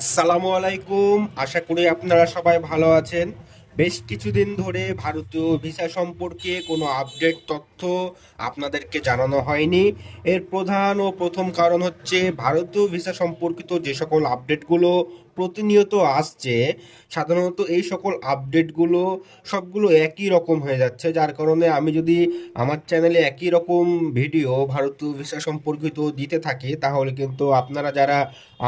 আসসালামু আলাইকুম। আশা করি আপনারা সবাই ভালো আছেন। বেশ কিছুদিন ধরে ভারতীয় ভিসা সম্পর্কে কোনো আপডেট তথ্য আপনাদেরকে জানানো হয়নি। এর প্রধান ও প্রথম কারণ হচ্ছে ভারতীয় ভিসা সম্পর্কিত যে সকল আপডেটগুলো প্রতিনিয়ত আসছে। সাধারণত এই সকল আপডেটগুলো সবগুলো একই রকম হয়ে যাচ্ছে। যার কারণে আমি যদি আমার চ্যানেলে একই রকম ভিডিও ভারতীয় ভিসা সম্পর্কিত দিতে থাকি, তাহলে কিন্তু আপনারা যারা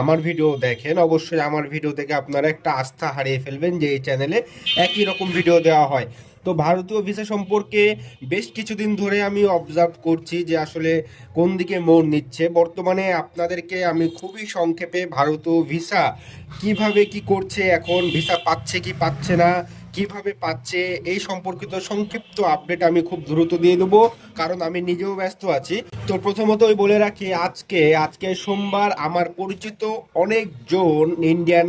আমার ভিডিও দেখেন, অবশ্যই আমার ভিডিও থেকে আপনারা একটা আস্থা হারিয়ে ফেলবেন যে এই চ্যানেলে একই রকম ভিডিও দেওয়া হয়। তো ভারতীয় ভিসা সম্পর্কে বেশ কিছুদিন ধরে আমি অবজার্ভ করছি যে আসলে কোন দিকে মোড় নিচ্ছে। বর্তমানে আপনাদেরকে আমি খুবই সংক্ষেপে ভারতীয় ভিসা কীভাবে কি করছে, এখন ভিসা পাচ্ছে কি পাচ্ছে না, কীভাবে পাচ্ছে, এই সম্পর্কিত সংক্ষিপ্ত আপডেট আমি খুব দ্রুত দিয়ে দেবো। কারণ আমি নিজেও ব্যস্ত আছি। তো প্রথমতই বলে রাখি, আজকে আজকে সোমবার আমার পরিচিত অনেকজন ইন্ডিয়ান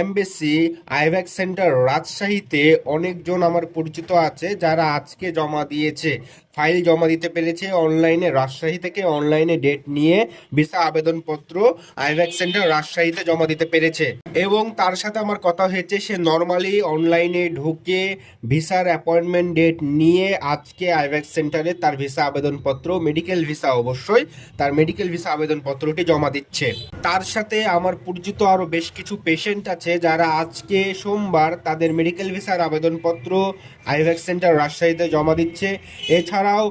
এমবেসি আইভ্যাক সেন্টার রাজশাহীতে অনেকজন আমার পরিচিত আছে যারা আজকে জমা দিয়েছে। ফাইল জমা দিতে পেরেছে অনলাইনে, রাজশাহী থেকে অনলাইনে ডেট নিয়ে ভিসা আবেদনপত্র আইভ্যাক সেন্টার রাজশাহীতে জমা দিতে পেরেছে। এবং তার সাথে আমার কথা হয়েছে, সে নর্মালি অনলাইনে ঢুকে ভিসার অ্যাপয়েন্টমেন্ট ডেট নিয়ে আজকে আইভ্যাক সেন্টারে তার ভিসা আবেদনপত্র মেডিকেল ভিসা অবশ্যই তার মেডিকেল ভিসা আবেদনপত্রটি জমা দিচ্ছে। তার সাথে আমার পরিচিত আরও বেশ কিছু পেশেন্ট আছে যারা আজকে সোমবার তাদের মেডিকেল ভিসার আবেদনপত্র আইভ্যাক সেন্টার রাজশাহীতে জমা দিচ্ছে। এছাড়াও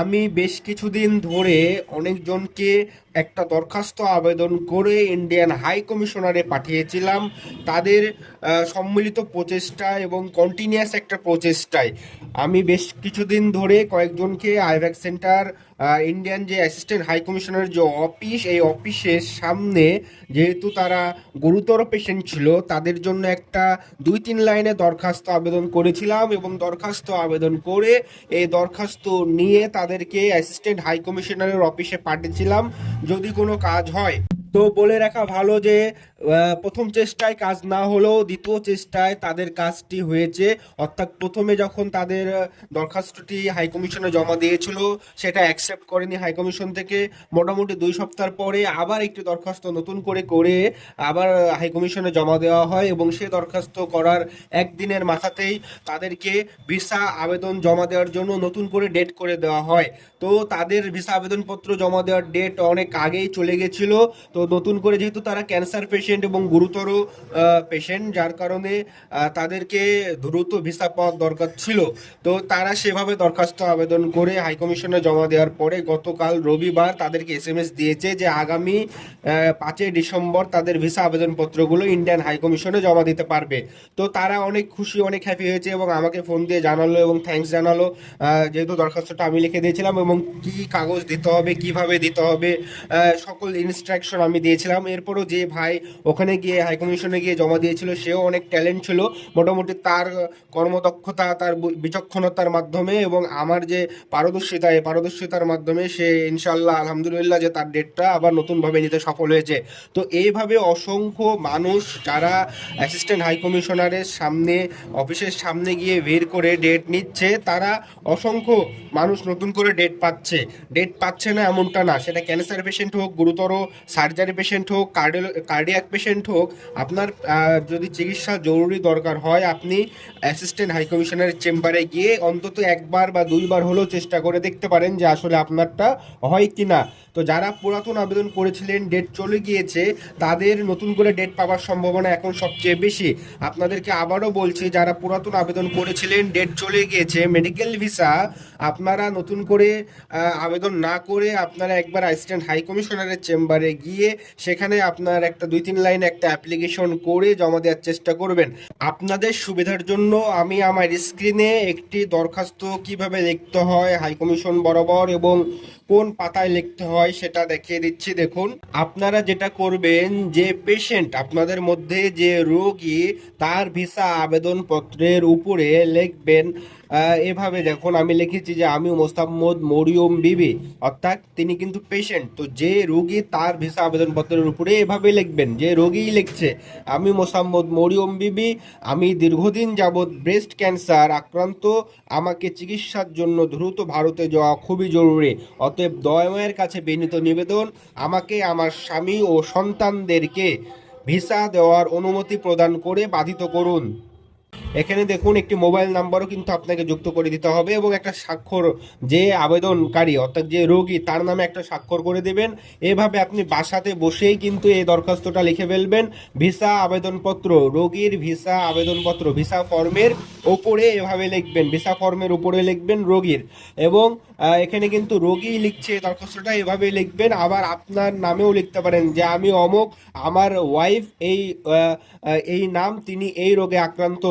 আমি বেশ কিছুদিন ধরে অনেকজনকে একটা দরখাস্ত আবেদন করে ইন্ডিয়ান হাই কমিশনারে পাঠিয়েছিলাম। তাদের সম্মিলিত প্রচেষ্টা এবং কন্টিনিউয়াস একটা প্রচেষ্টায়। আমি বেশ কিছুদিন ধরে কয়েকজনকে আইভ্যাক সেন্টার ইন্ডিয়ান যে অ্যাসিস্ট্যান্ট হাই কমিশনারের যে অফিস এই অফিসের সামনে যেহেতু তারা গুরুতর পেশেন্ট ছিল, তাদের জন্য একটা দুই তিন লাইনে দরখাস্ত আবেদন করেছিলাম এবং দরখাস্ত আবেদন করে এই দরখাস্ত নিয়ে তাদেরকে অ্যাসিস্ট্যান্ট হাই কমিশনারের অফিসে পাঠিয়েছিলাম। যদি কোনো কাজ হয় তো বলে রাখা ভালো যে প্রথম চেষ্টায় কাজ না হলেও দ্বিতীয় চেষ্টায় তাদের কাজটি হয়েছে। অর্থাৎ প্রথমে যখন তাদের দরখাস্তটি হাইকমিশনে জমা দিয়েছিল, সেটা অ্যাকসেপ্ট করেনি হাইকমিশন থেকে। মোটামুটি দুই সপ্তাহ পরে আবার একটি দরখাস্ত নতুন করে করে আবার হাইকমিশনে জমা দেওয়া হয় এবং সে দরখাস্ত করার একদিনের মাথাতেই তাদেরকে ভিসা আবেদন জমা দেওয়ার জন্য নতুন করে ডেট করে দেওয়া হয়। তো তাদের ভিসা আবেদনপত্র জমা দেওয়ার ডেট অনেক আগেই চলে গেছিল। তো নতুন করে যেহেতু তারা ক্যান্সার পেশেন্ট এবং গুরুতর পেশেন্ট যার কারণে তাদেরকে দ্রুত ভিসা পাওয়ার দরকার ছিল। তো তারা সেভাবে দরখাস্ত আবেদন করে হাইকমিশনে জমা দেওয়ার পরে গতকাল রবিবার তাদেরকে এস এম এস দিয়েছে যে আগামী পাঁচই ডিসেম্বর তাদের ভিসা আবেদনপত্রগুলো ইন্ডিয়ান হাইকমিশনে জমা দিতে পারবে। তো তারা অনেক খুশি, অনেক হ্যাপি হয়েছে এবং আমাকে ফোন দিয়ে জানালো এবং থ্যাঙ্কস জানালো। যেহেতু দরখাস্তটা আমি লিখে দিয়েছিলাম এবং কি কাগজ দিতে হবে, কীভাবে দিতে হবে সকল ইনস্ট্রাকশন আমি দিয়েছিলাম। এরপরও যে ভাই ওখানে গিয়ে হাইকমিশনে গিয়ে জমা দিয়েছিল, সেও অনেক ট্যালেন্ট ছিল। মোটামুটি তার কর্মদক্ষতা, তার বিচক্ষণতার মাধ্যমে এবং আমার যে পারদর্শিতা, এই পারদর্শিতার মাধ্যমে সে ইনশাল্লাহ আলহামদুলিল্লাহ যে তার ডেটটা আবার নতুনভাবে নিতে সফল হয়েছে। তো এইভাবে অসংখ্য মানুষ যারা অ্যাসিস্ট্যান্ট হাই কমিশনারের সামনে, অফিসের সামনে গিয়ে বের করে ডেট নিচ্ছে, তারা অসংখ্য মানুষ নতুন করে ডেট পাচ্ছে। ডেট পাচ্ছে না এমনটা না। সেটা ক্যান্সার পেশেন্ট হোক, গুরুতর সার্জারি পেশেন্ট হোক কার্ডিয়াক পেশেন্ট হোক, আপনার যদি চিকিৎসা জরুরি দরকার হয়, আপনি অ্যাসিস্ট্যান্ট হাই কমিশনারের চেম্বারে গিয়ে অন্তত একবার বা দুইবার হলেও চেষ্টা করে দেখতে পারেন যে আসলে আপনারটা হয় কি না তো যারা পুরাতন আবেদন করেছিলেন ডেট চলে গিয়েছে, তাদের নতুন করে ডেট পাওয়ার সম্ভাবনা এখন সবচেয়ে বেশি। আপনাদেরকে আবারও বলছি, যারা পুরাতন আবেদন করেছিলেন ডেট চলে গিয়েছে মেডিকেল ভিসা আপনারা নতুন করে আবেদন না করে আপনারা একবার অ্যাসিস্ট্যান্ট হাই কমিশনারের চেম্বারে গিয়ে সেখানে আপনার একটা দুই তিন লাইন একটা অ্যাপ্লিকেশন করে জমা দেওয়ার চেষ্টা করবেন। আপনাদের সুবিধার জন্য আমি আমার স্ক্রিনে একটি দরখাস্ত কীভাবে লিখতে হয় হাইকমিশন বরাবর এবং কোন পাতায় লিখতে হয় সেটা দেখিয়ে দিচ্ছি, দেখুন। আপনারা যেটা করবেন, যে পেশেন্ট আপনাদের মধ্যে যে রোগী, তার ভিসা আবেদনপত্রের উপরে লিখবেন এভাবে দেখুন, আমি লিখেছি যে আমি মোস্তাম্মদ মরিয়ম বিবি, অর্থাৎ তিনি কিন্তু পেশেন্ট তো যে রোগী তার ভিসা আবেদনপত্রের উপরে এভাবে লিখবেন, যে রোগীই লিখছে, আমি মোসাম্মদ মরিয়ম বিবি, আমি দীর্ঘদিন যাবৎ ব্রেস্ট ক্যান্সার আক্রান্ত, আমাকে চিকিৎসার জন্য দ্রুত ভারতে যাওয়া খুবই জরুরি। অতএব দয়াময়ের কাছে বিনীত নিবেদন, আমাকে আমার স্বামী ও সন্তানদেরকে ভিসা দেওয়ার অনুমতি প্রদান করে বাধিত করুন। এখানে দেখুন, একটি মোবাইল নাম্বারও কিন্তু আপনাকে যুক্ত করে দিতে হবে এবং একটা স্বাক্ষর, যে আবেদনকারী, অর্থাৎ যে রোগী, তার নামে একটা স্বাক্ষর করে দেবেন। এভাবে আপনি বাসাতে বসেই কিন্তু এই দরখাস্তটা লিখে ফেলবেন। ভিসা আবেদনপত্র, রোগীর ভিসা আবেদনপত্র, ভিসা ফর্মের ওপরে এভাবে লিখবেন, ভিসা ফর্মের উপরে লিখবেন রোগীর। এবং এখানে কিন্তু রোগী লিখছে দরখাস্তটা, এভাবে লিখবেন। আবার আপনার নামেও লিখতে পারেন যে, আমি অমুক, আমার ওয়াইফ এই এই নাম, তিনি এই রোগে আক্রান্ত।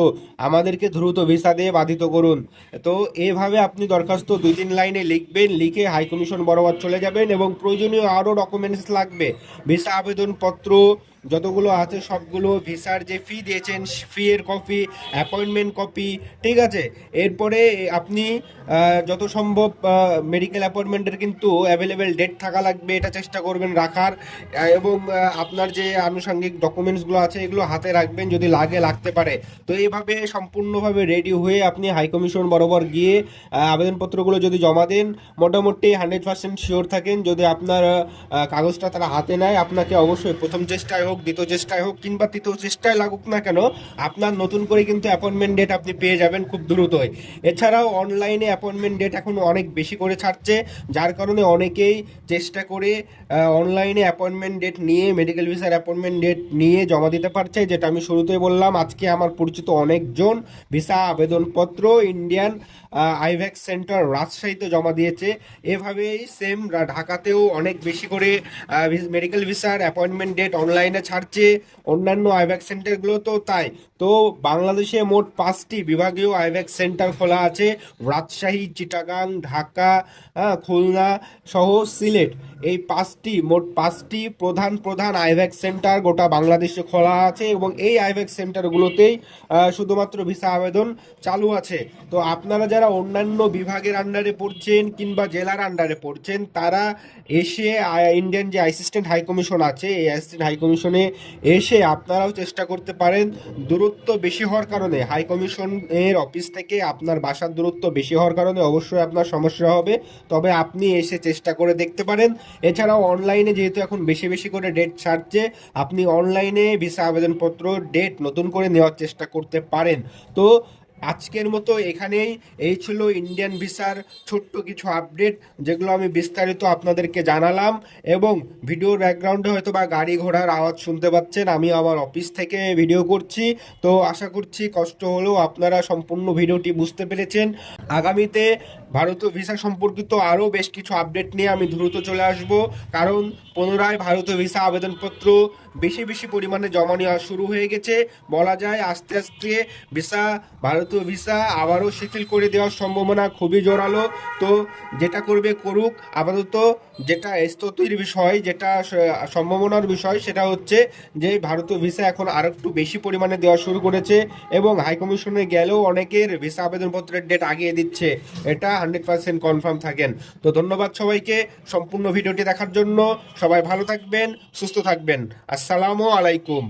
আমাদেরকে দ্রুত ভিসা দিয়ে বাধিত করুন। তো এভাবে আপনি দরখাস্ত দুই তিন লাইনে লিখবেন, লিখে হাইকমিশন বরাবর চলে যাবেন এবং প্রয়োজনীয় আরও ডকুমেন্টস লাগবে। ভিসা আবেদনপত্র যতগুলো আছে, সবগুলো ভিসার যে ফি দিয়েছেন ফি এর কপি অ্যাপয়েন্টমেন্ট কপি ঠিক আছে? এরপরে আপনি যত সম্ভব মেডিকেল অ্যাপয়েন্টমেন্টের কিন্তু অ্যাভেলেবেল ডেট থাকা লাগবে, এটা চেষ্টা করবেন রাখার। এবং আপনার যে আনুষঙ্গিক ডকুমেন্টসগুলো আছে, এগুলো হাতে রাখবেন যদি লাগে, লাগতে পারে। তো এইভাবে সম্পূর্ণভাবে রেডি হয়ে আপনি হাইকমিশন বরাবর গিয়ে আবেদনপত্রগুলো যদি জমা দেন, মোটামুটি হান্ড্রেড পার্সেন্ট শিওর থাকেন। যদি আপনার কাগজটা তারা হাতে নেয়, আপনাকে অবশ্যই প্রথম চেষ্টায় হোক, দ্বিতীয় চেষ্টায় হোক কিংবা তৃতীয় চেষ্টায় লাগুক না কেন, আপনার নতুন করে কিন্তু অ্যাপয়েন্টমেন্ট ডেট আপনি পেয়ে যাবেন খুব দ্রুতই। এছাড়াও অনলাইনে অ্যাপয়েন্টমেন্ট ডেট এখন অনেক বেশি করে ছাড়ছে, যার কারণে অনেকেই চেষ্টা করে অনলাইনে অ্যাপয়েন্টমেন্ট ডেট নিয়ে মেডিকেল ভিসার অ্যাপয়েন্টমেন্ট ডেট নিয়ে জমা দিতে পারছে, যেটা আমি শুরুতেই বললাম, আজকে আমার পরিচিত অনেকজন ভিসা আবেদনপত্র ইন্ডিয়ান আইভ্যাক্স সেন্টার রাজশাহীতে জমা দিয়েছে। এভাবেই সেম ঢাকাতেও অনেক বেশি করে মেডিকেল ভিসার অ্যাপয়েন্টমেন্ট ডেট অনলাইনে ছাড়ছে অন্যান্য আইভ্যাক্স সেন্টারগুলো তো তাই। তো বাংলাদেশে মোট পাঁচটি বিভাগীয় আইভ্যাক্স সেন্টার খোলা আছে রাজশাহী চিটাগাং ঢাকা হ্যাঁ, খুলনা সহ সিলেট। এই পাঁচটি মোট পাঁচটি প্রধান প্রধান আইভ্যাক্স সেন্টার গোটা বাংলাদেশে খোলা আছে এবং এই আইভ্যাক্স সেন্টারগুলোতেই শুধুমাত্র ভিসা আবেদন চালু আছে। তো আপনারা যারা অন্যান্য বিভাগের আন্ডারে পড়ছেন কিংবা জেলার আন্ডারে পড়ছেন তারা এসে ইন্ডিয়ান যে অ্যাসিস্ট্যান্ট হাইকমিশন আছে এই অ্যাসিস্ট্যান্ট হাই কমিশনে এসে আপনারাও চেষ্টা করতে পারেন দূরত্ব বেশি হওয়ার কারণে। হাই কমিশনের অফিস থেকে আপনার বাসার দূরত্ব বেশি হওয়ার কারণে অবশ্যই আপনার সমস্যা হবে। তবে আপনি এসে চেষ্টা করে দেখতে পারেন। এছাড়াও অনলাইনে যেহেতু এখন বেশি বেশি করে ডেট ছাড়ছে, আপনি অনলাইনে ভিসা আবেদনপত্র ডেট নতুন করে নেওয়ার চেষ্টা করতে পারেন। তো আজকের মতো এখানেই। এই ছিল ইন্ডিয়ান ভিসার ছোট্ট কিছু আপডেট যেগুলো আমি বিস্তারিত আপনাদেরকে জানালাম এবং ভিডিওর ব্যাকগ্রাউন্ডে হয়তো বা গাড়ি ঘোড়ার আওয়াজ শুনতে পাচ্ছেন। আমি আমার অফিস থেকে ভিডিও করছি। তো আশা করছি কষ্ট হলেও আপনারা সম্পূর্ণ ভিডিওটি বুঝতে পেরেছেন। আগামীতে ভারতীয় ভিসা সম্পর্কিত আরও বেশ কিছু আপডেট নিয়ে আমি দ্রুত চলে আসব। কারণ পুনরায় ভারতীয় ভিসা আবেদনপত্র বেশি বেশি পরিমাণে জমা নেওয়া শুরু হয়ে গেছে। বলা যায়, আস্তে আস্তে ভিসা, ভারতীয় ভিসা আবারও শিথিল করে দেওয়ার সম্ভাবনা খুবই জোরালো। তো যেটা করবে করুক, আপাতত যেটা স্ততির বিষয়, যেটা সম্ভাবনার বিষয়, সেটা হচ্ছে যে ভারতীয় ভিসা এখন আর একটু বেশি পরিমাণে দেওয়া শুরু করেছে এবং হাইকমিশনে গেলেও অনেকের ভিসা আবেদনপত্রের ডেট আগিয়ে দিচ্ছে। এটা হান্ড্রেড পার্সেন্ট কনফার্ম থাকেন। তো ধন্যবাদ সবাইকে, সম্পূর্ণ ভিডিওটি দেখার জন্য। সবাই ভালো থাকবেন, সুস্থ থাকবেন। আসসালামু আলাইকুম।